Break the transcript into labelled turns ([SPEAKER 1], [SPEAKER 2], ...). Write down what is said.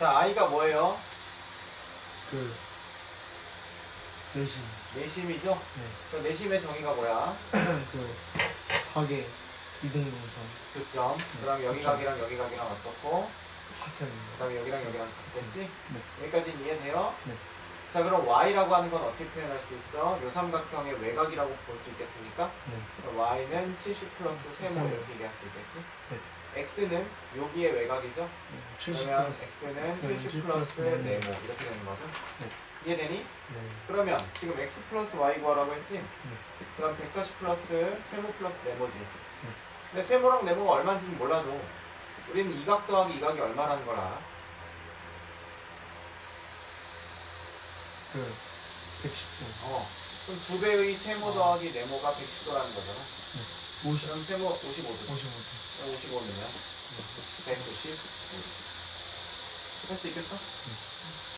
[SPEAKER 1] 자, i가 뭐예요?
[SPEAKER 2] 그 내신
[SPEAKER 1] 내심이죠?
[SPEAKER 2] 네.
[SPEAKER 1] 그 내심의 정의가 뭐야?
[SPEAKER 2] 그 파괴 이등분선
[SPEAKER 1] 교점. 그 다음 여기
[SPEAKER 2] 교점.
[SPEAKER 1] 각이랑 여기 각이랑 어떻고?
[SPEAKER 2] 파편입니다.
[SPEAKER 1] 그 다음에 여기랑 여기랑 같겠지?
[SPEAKER 2] 네.
[SPEAKER 1] 여기까지는 이해돼요?
[SPEAKER 2] 네.
[SPEAKER 1] 자, 그럼 y라고 하는 건 어떻게 표현할 수 있어? 요 삼각형의 외곽이라고 볼 수 있겠습니까?
[SPEAKER 2] 네.
[SPEAKER 1] 그럼 y는 70 플러스 세모
[SPEAKER 2] 세모.
[SPEAKER 1] 이렇게 얘기할 수 있겠지?
[SPEAKER 2] 네.
[SPEAKER 1] x는 여기의 외곽이죠?
[SPEAKER 2] 네. 70
[SPEAKER 1] 그러면
[SPEAKER 2] 플러스
[SPEAKER 1] x는
[SPEAKER 2] X는
[SPEAKER 1] 70 플러스
[SPEAKER 2] 네모.
[SPEAKER 1] 네모 이렇게 되는 거죠?
[SPEAKER 2] 네.
[SPEAKER 1] 이해되니?
[SPEAKER 2] 네.
[SPEAKER 1] 그러면 지금 x 플러스 y 구하라고 했지? 그럼 140 플러스 세모 플러스 네모지. 근데 세모랑 네모가 얼마인지는 몰라도 우리는 이각 더하기 이 각이 얼마라는 걸 알아?
[SPEAKER 2] 그 110도
[SPEAKER 1] 어. 그럼 두 배의 세모 더하기 네모가 110도라는 거잖아.
[SPEAKER 2] 50
[SPEAKER 1] 그럼 세모 55도.
[SPEAKER 2] 55도
[SPEAKER 1] 55면요? 190. 할 수 있겠어?